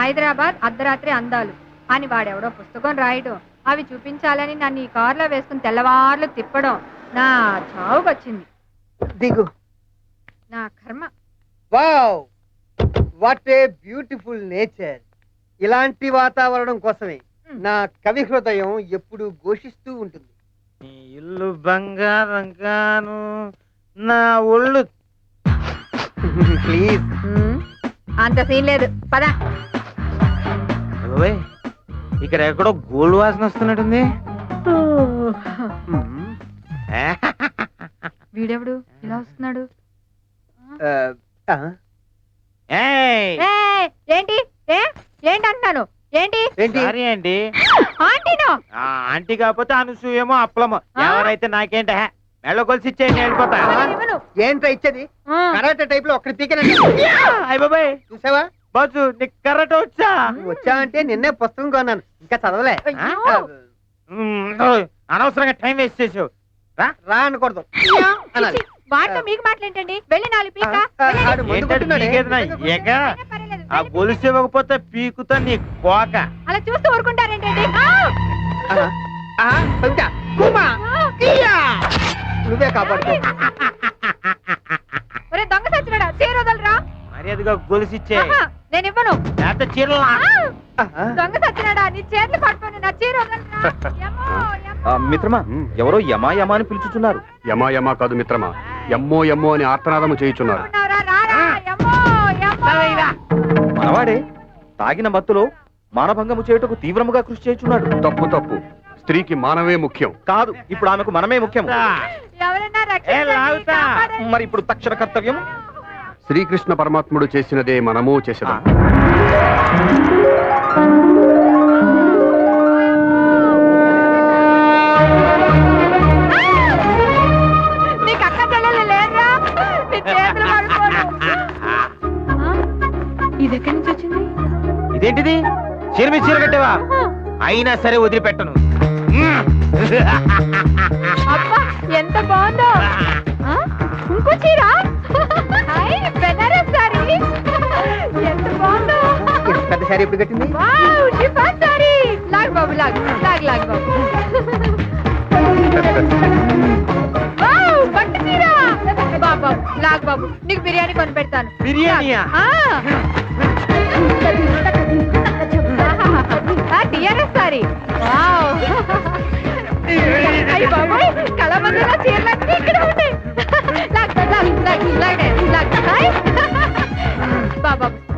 హైదరాబాద్ అర్ధరాత్రి అందాలు. అని వాడెవడో పుస్తకం రాయడం అవి చూపించాలని నన్ను ఈ కారులో వేసుకుని తెల్లవార్లు తిప్పడం నా చావుకొచ్చింది. దిగు. నా కర్మ. Wow! What a beautiful nature. ఇలాంటి వాతావరణం కోసమే నా కవి హృదయం ఎప్పుడు ఘోషిస్తూ ఉంటుంది. నీ ఇల్లు బంగారం గాను నా ఒళ్ళు ప్లీజ్. అంత సీన్ లేదు. పద. ఓయ్, ఇక్కడ ఎక్కడో గోల్డ్ వాసన వస్తున్నట్టుంది? వీడెవడు? ఇలా వస్తున్నాడు. ఏయ్, ఏంటి? ఏ? ఏంటి అంటున్నాను? ఏంటి? ఏంటి? సారీ అండి. ఆంటీనో? ఆ, ఆంటీ కాకపోతే అనసూయమో అప్పలమో. ఆ? ఎవరైతే నాకేంట మెళ్ళ కొలిసి ఇచ్చేయండి వెళ్ళిపోతా. ఇవ్వను. ఏంట్రా ఇచ్చేది? ఆ, కరాటే టైప్లో ఒక్కడి పీకనండి. అయ్య బాబాయ్. చూసావా? బాసు నీకు కరెక్ట్ వచ్చా వచ్చా అంటే నిన్నే పుస్తకం కొన్నాను ఇంకా చదవలే అయ్యో. అనవసరంగా టైం వేస్ట్ చేసావు రా అనకూడదు అనాలి చిచి, వాడితో మీకు వెళ్ళి నాలుగు పీక ఆ, ఆ, వెళ్ళండి. ఆడు మందు ఏంటది కొట్టున్నాడే. పీకేది నా ఎగ? అయినా పర్వాలేదు, ఆ వెళ్ళి. గొలుసు ఇవ్వకపోతే పీకుతా నీ కోక అలా చూస్తూ ఊరుకుంటారేంటండి ఆ! ఆహా. ఇయ్యా. నువ్వే కాపాడుకో ఒరే దొంగ సచ్చినాడా చీర వదలరా మర్యాదగా గొలుసు ఇచ్చే ఆహా, చీరలు! ఆహా. దొంగ సచ్చినాడా నీ చేతులు పట్టుకొని నా చీర మిత్రమా ఎవరో యమా యమా అని పిలుచుచున్నారు యమా యమా కాదు మిత్రమా. ఎమ్మో ఎమ్మో అని ఆర్తనాదము చేయుచున్నారు. మనవాడే తాగిన మత్తులో మానభంగము చేయుటకు తీవ్రముగా కృషి చేయుచున్నాడు. తప్పు తప్పు. స్త్రీకి మానవే ముఖ్యం. కాదు ఇప్పుడు ఆమెకు మనమే ముఖ్యం. మరి ఇప్పుడు తక్షణ కర్తవ్యం శ్రీకృష్ణ పరమాత్ముడు చేసినదే మనము చేసేదాం. నుంచి వచ్చింది ఇదేంటిది? చీర మీద చీర కట్టావా? అయినా సరే వదిలిపెట్టను. ఎంత బాగుందో. శారీ ఎప్పుడు కట్టింది? లాగ్ బాబు లాగ్ లాగ్ లాగ్ బాబు. బాబు లాగ్ బాబు నీకు బిర్యానీ కొని పెడతాను. బిర్యానీయా? టిఆర్ఎస్ సారీ అయ్యి బాబోయ్ కళమందిలో చీరలన్నీ ఇక్కడ ఉంటాయి లాగ్ లాగ్ లాగ్ లాగ్ లాగ్ హాయ్ బాబా ఇంకొక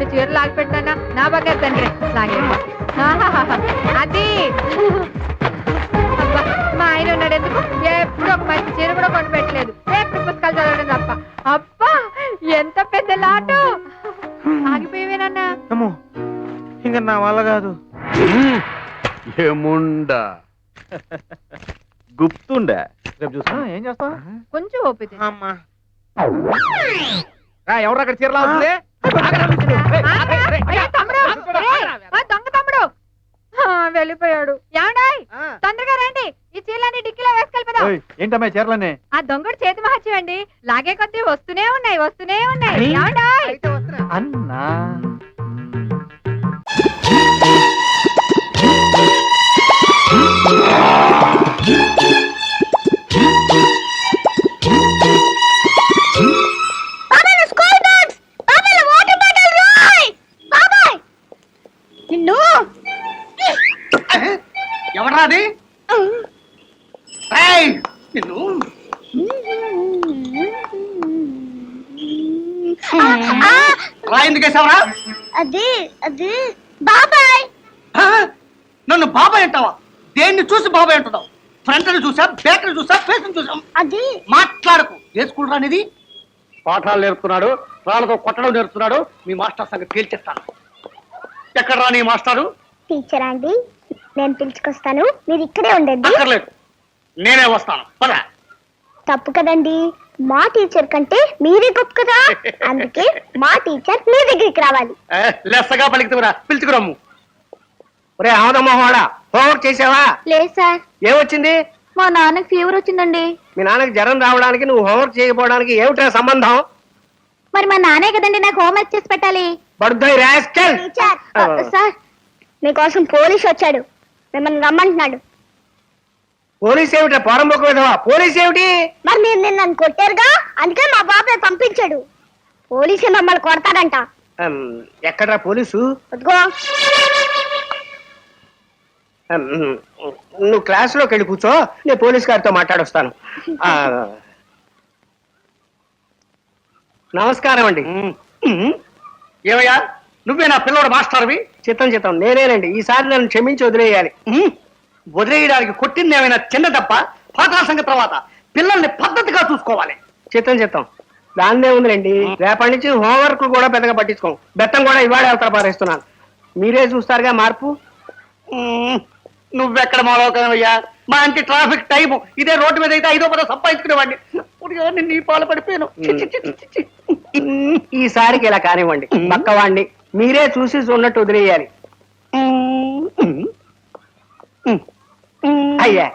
రెండు చీరలు లాగి పెట్టానా? నా బాగా తండ్రి. అది. అబ్బా, మా ఆయన ఉన్నాడు ఎందుకు? ఎప్పుడు ఒక మంచి చీర కూడా కొని పెట్టలేదు. ఎప్పుడు పుస్తకాలు చదవడం తప్ప. అబ్బా ఎంత పెద్ద లాటు. ఆగిపోయేవేనన్నా? ఇంకా నా వల్ల కాదు. ఏముండా? గుప్తుండే? రేపు చూస్తా. ఏం చేస్తావు? కొంచెం ఓపిక. అమ్మా. ఎవరు అక్కడ చీరలా దొంగ తమ్ముడు. వెళ్ళిపోయాడు. ఏమండాయ్? తొందరగా రండి. ఈ చీరలన్నీ డిక్కీలో వేసుకెళ్ళిపోదాం. ఏంటమ్మా చీరలన్నీ? ఆ దొంగడు చేతి మహత్యం అండి. లాగే కొద్దీ వస్తూనే ఉన్నాయి వస్తూనే ఉన్నాయి. ఏమండాయ్? అన్నా. ఎవడ్రా అది? నిన్ను? రా ఎందుకు వేసావరా? అది అది బాబాయ్. నన్ను బాబాయ్ అంటావా? దేన్ని చూసి బాబాయ్ అంటున్నావు? ఫ్రంట్ చూసా బ్యాక్ చూసా ఫేస్ చూసా? అది. మాట్లాడకు. వేసుకుంటా అనేది పాఠాలు నేర్పుతున్నాడు రాళ్ళతో కొట్టడం నేర్పుతున్నాడు మీ మాస్టర్ సంగతి తేల్చేస్తాను. ఎక్కడ రా నీ మాస్టారు? టీచర్ అండి? నేను పిలుచుకొస్తాను. మీరు ఇక్కడే ఉండండి. అక్కర్లేదు. నేనే వస్తాను. పద. తప్పు కదండి. మా టీచర్ కంటే మీరే గొప్ప కదా. అందుకే మా టీచర్ మీ దగ్గరికి రావాలి. లెస్సగా పలికితురా పిలుచుకురమ్ము. ఒరే ఆదమ్మవాడ హోంవర్క్ చేసావా? లేదు సార్. ఏమొచ్చింది? మా నాన్నకి ఫీవర్ వచ్చిందండి. మీ నాన్నకి జ్వరం రావడానికి నువ్వు హోంవర్క్ చేయకపోవడానికి ఏమిటా సంబంధం? మరి మా నాన్నే కదండి నాకు హోంవర్క్ చేసి పెట్టాలి. బడుద్దాయి రాస్కల్. Teacher sir. మీకోసం పోలీస్ వచ్చాడు. మిమ్మల్ని రమ్మంటున్నాడు. పోలీస్ ఏమిటా? పోరంబోకు విధవా? పోలీస్ ఏమిటి? మరి మీరు నిన్న నన్ను కొట్టారుగా? అందుకే మా బాబాయ్ పంపించాడు. పోలీసు మమ్మల్ని కొడతాడంట. అమ్, ఎక్కడ్రా పోలీసు? వద్దుగో అమ్, నువ్వు క్లాసులోకి వెళ్ళి కూర్చో. నేను పోలీస్ గారితో మాట్లాడొస్తాను. ఆ, నమస్కారం అండి. ఉమ్. ఏమయ్యా? నువ్వే నా పిల్లోడు మాస్టర్వి? చిత్తం చిత్తం. నేనేనండి. ఈసారి నన్ను క్షమించి వదిలేయాలి. వదిలేయడానికి కొట్టింది ఏమైనా చిన్న తప్ప పాఠాల సంగతి తర్వాత పిల్లల్ని పద్ధతిగా చూసుకోవాలి. చిత్తం చిత్తం. దాన్నే ఉందిలేండి. రేపటి నుంచి హోంవర్క్ కూడా పెద్దగా పట్టించుకోం. బెత్తం కూడా ఇవాళ అవతల పారేస్తున్నాను. మీరే చూస్తారుగా మార్పు? నువ్వెక్కడ మాలోకనయ్యా మా అంటి ట్రాఫిక్ టైము. ఇదే రోడ్డు మీద అయితే ఐదో పదో సంపాదించుకునేవాడిని. నీ పాలు పడిపోయాను. ఈసారికి ఇలా కానివ్వండి. పక్కవాడిని. మీరే చూసి చూడనట్టు వదిలేయాలి. అయ్యా.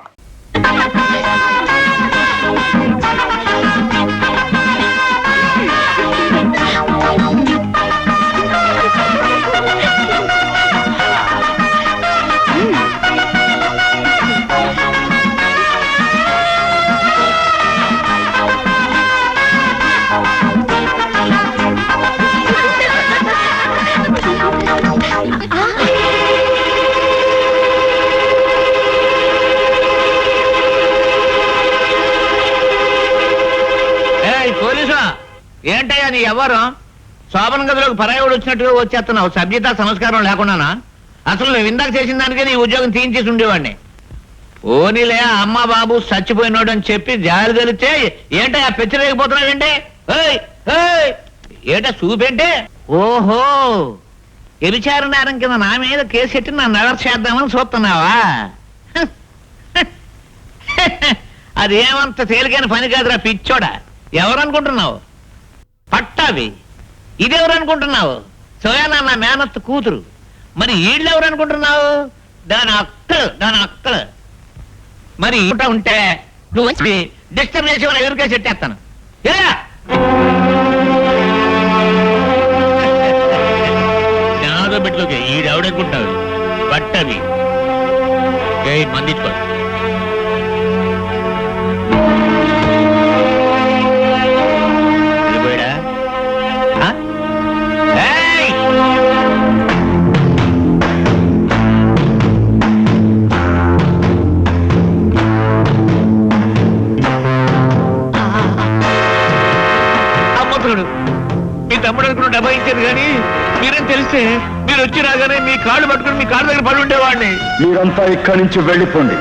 ఏంటయ్యా నీ ఎవరు శోభన గదిలోకి పరాయవుడు వచ్చినట్టుగా వచ్చేస్తున్నావు. సభ్యత సంస్కారం లేకుండానా? అసలు నువ్వు ఇందాక చేసిన దానికే నీ ఉద్యోగం తీయించేసి ఉండేవాడిని. ఓనీలే అమ్మ బాబు చచ్చిపోయినాడు అని చెప్పి జాలి తెలిస్తే ఏంటయ్యా పెచ్చలేకపోతున్నావేంటి ఏటా ఏయ్ చూపేంటే? ఓహో ఎరిచారు నేరం కింద నా మీద కేసు పెట్టి నన్ను అరెస్ట్ చేద్దామని చూస్తున్నావా? అదేమంత తేలికైన పని కాదురా పిచ్చోడా. ఎవరనుకుంటున్నావు? పట్టావి. ఇదెవరు అనుకుంటున్నావు సోయానా నా మేనత్త కూతురు. మరి వీళ్ళెవరు అనుకుంటున్నావు దాని అక్కలు దాని అక్కలు. మరి ఇంట ఉంటే నువ్వు వచ్చి డిస్టర్బ్ చేసి వాళ్ళ ఎదురుకే చెట్టేస్తాను. ఈడెవడనుకుంటావు పట్టవి. ఏ ఇచ్చారు కానీ మీరేం తెలిస్తే మీరు వచ్చి రాగానే మీ కాళ్ళు పట్టుకుని మీ కాళ్ళ దగ్గర పడి ఉండేవాడిని. మీరంతా ఇక్కడి నుంచి వెళ్ళిపోండి.